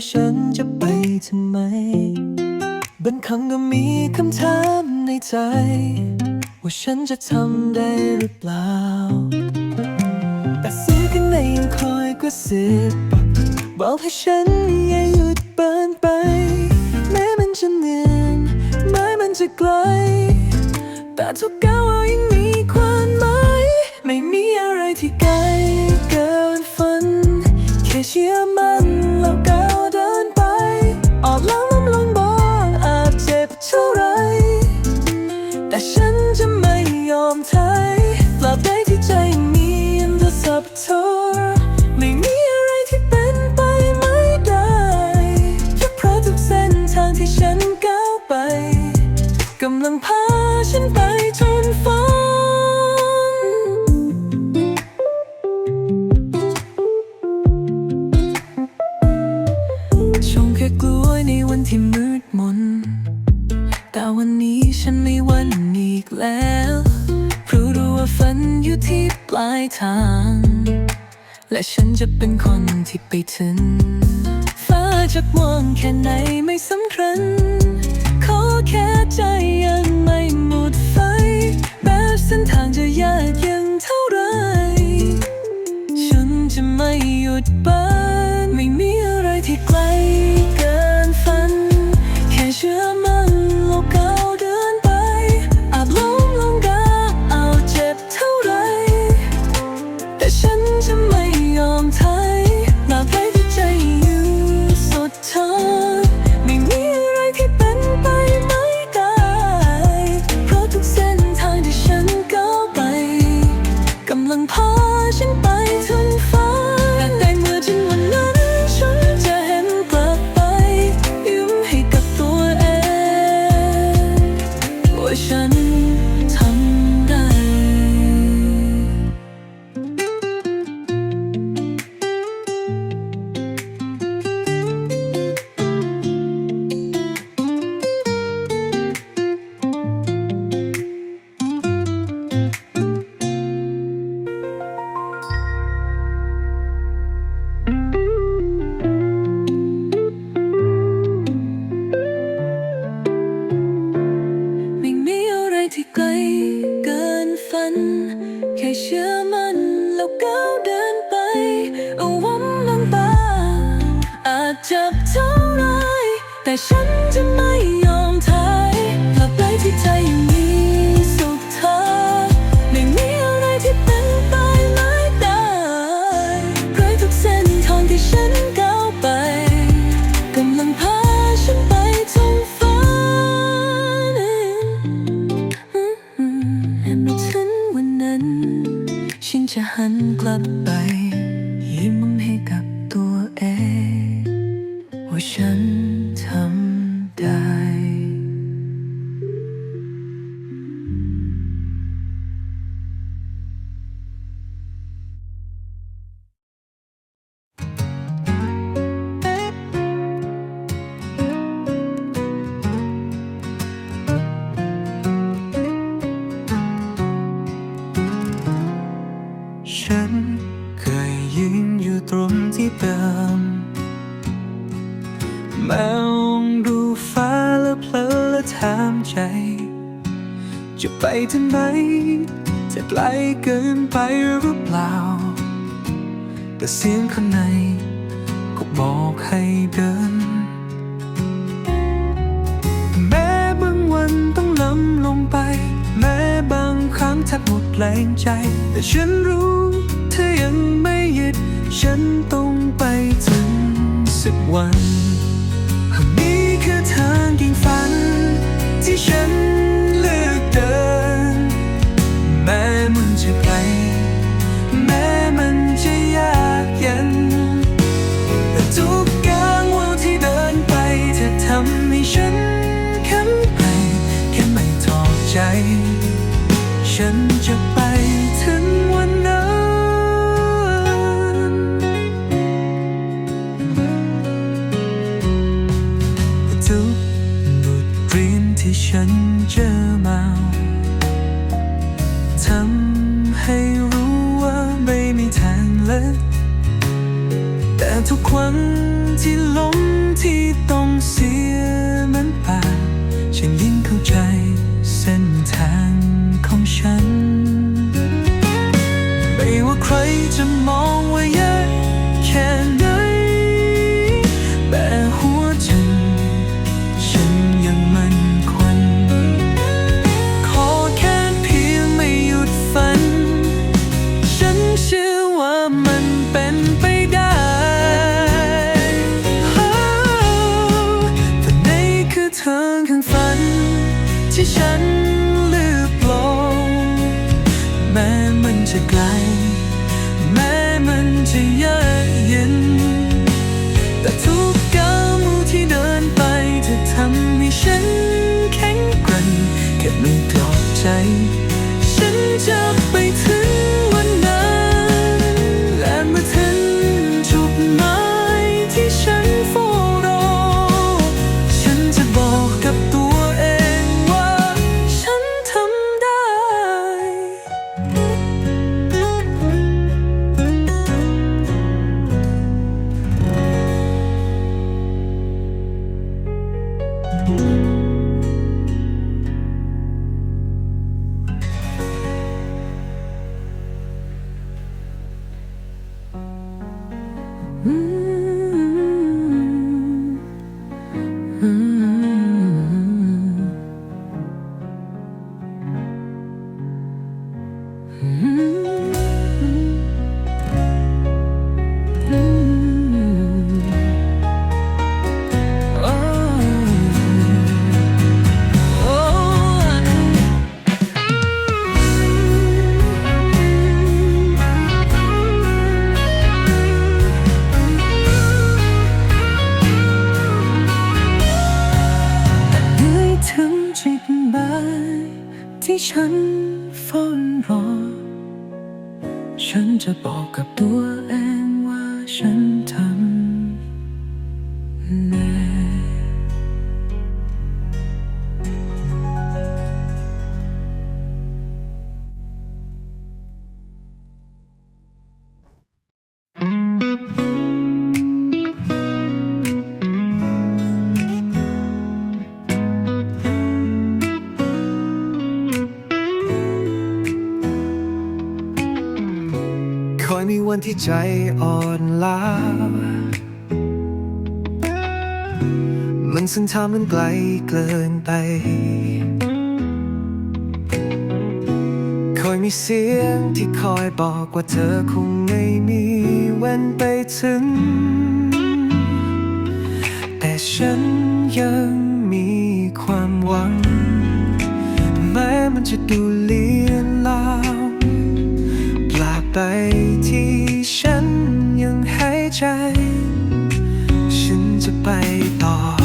ว่าฉันจะไปทำไมบางครั้งก็มีคำถามในใจ ว่าฉันจะทำได้หรือเปล่า แต่เสียงข้างในยังคอยกระซิบบอกให้ฉันอย่าหยุดเบินไป แม้มันจะเหนื่อยแม้มันจะไกล แต่ทุกก้าวยังมีความหมายไม่มีอะไรที่ไกลเกินฝันแค่เชื่อมั จะไม่หยุดบ้นไม่มีอะไรที่ไกลเกินฝัน แค่เชื่อมันแล้วก้าเดินไป อาจล้มลงก็เอาเจ็บเท่าไร แต่ฉันจะไม่ยอมถอยตราบใดที่ใจอยู่สุดทางไม่มีอะไรที่เป็นไปไม่ได้ เพราะทุกเส้นทางที่ฉันก้าวไปกำลังพาฉันไปถึงฟ้า แต่เสียงข้างในก็บอกให้เดิน แม้บางวันต้องล้มลงไป แม้บางครั้งแทบหมดแรงใจ แต่ฉันรู้เธอยังไม่หยุด ฉันต้องไปถึงสักวันนี่คือทางกิ่งฝันที่ฉัน ใจ ฉันจะไป ที่ใจอ่อนล้า มันเส้นทามันไกลเกินไป คอยมีเสียงที่คอยบอกว่าเธอคงไม่มีวันไปถึง แต่ฉันยังมีความหวัง แม้มันจะดูเลียนลาวปลาไป ใจ ฉันจะไปต่อ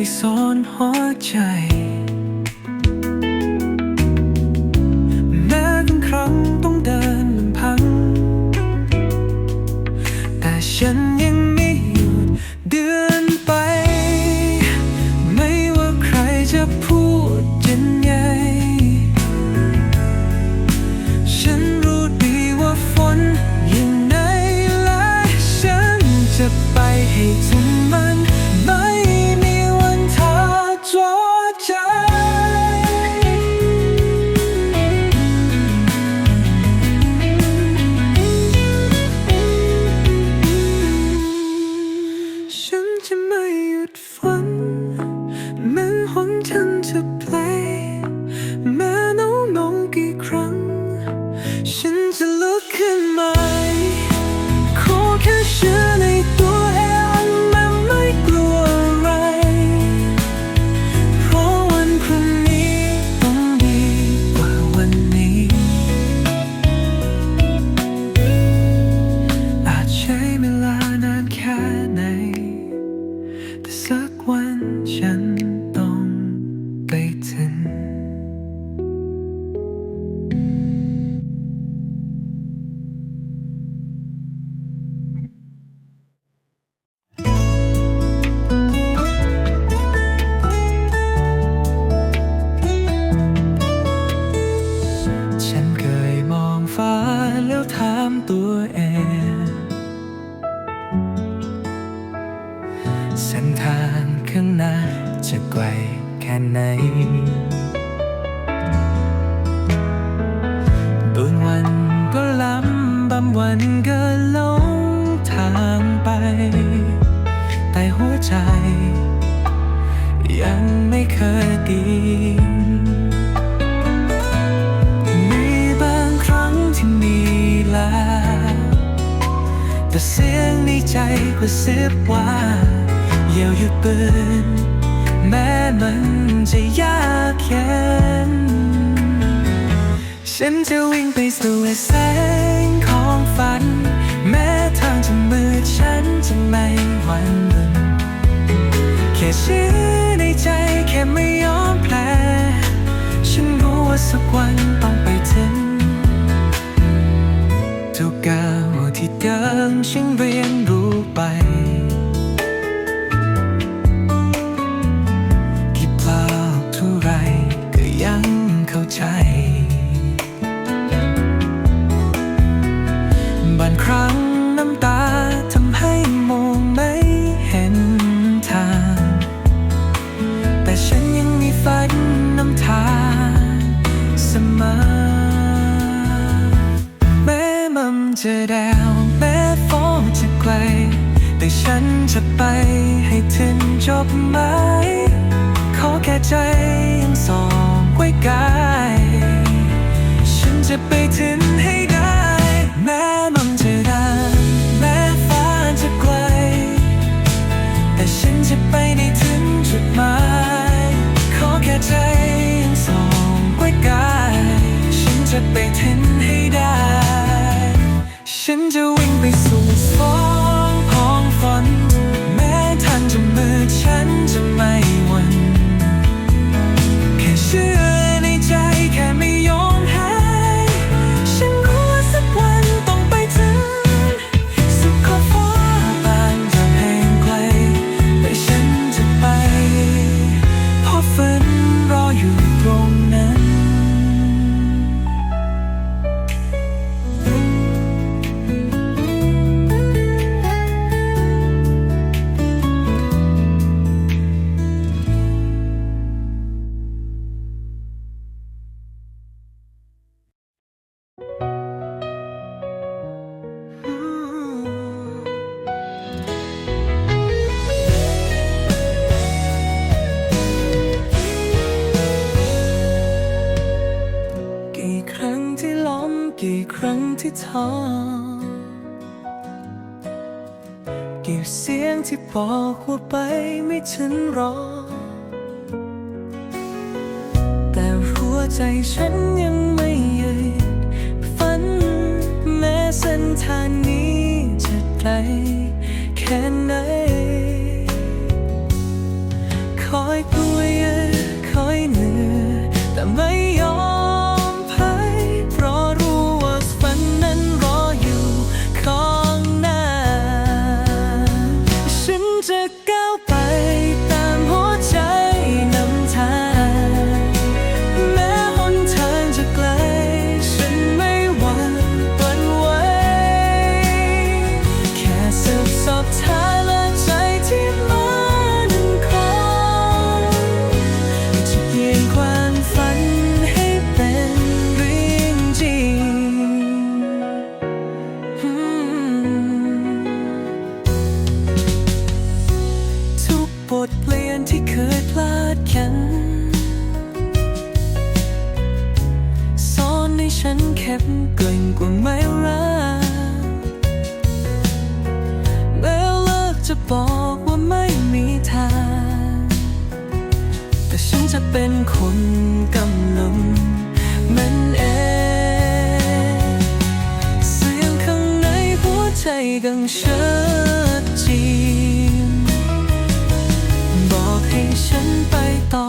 ที่ซนหัวใจ กระซิบว่าอย่าหยุดปืน แม้มันจะยากเย็นฉันจะวิ่งไปสู่แสงของฝัน แม้ทางจะมืดฉันจะไม่หวั่นไหวแค่เชื่อในใจแค่ไม่ยอมแพ้ฉันรู้ว่าสักวันต้อง ทุกก้าวที่เดินฉันเรียนรู้ไป จะแดวแม้ฟ้าจะไกล แต่ฉันจะไปให้ถึงจบไหมขอแค่ใจยังส่องไว้กาย ฉันจะไปถึงให้ได้ แม้มันจะนานแม้ฟ้าจะไกล แต่ฉันจะไปได้ถึงจุดหมาย ขอแค่ใจยังส่องไว้กาย ฉันจะไปถึงให้ได้ ฉันจะวิ่งไปสู่ กี่เสียงที่บอกว่าไปไม่ถึงรอ แต่หัวใจฉันยังไม่หยุดฝัน แม้เส้นทางนี้จะไกลแค่ไหน คอยกลัวเยอะคอย ฉันแข็งเก่งกว่าไม่รักแม้เลิกจะบอกว่าไม่มีทาง แต่ฉันจะเป็นคนกำลังมันเองเสียงข้างในหัวใจกังชัดเจนบอกให้ฉันไปต่อ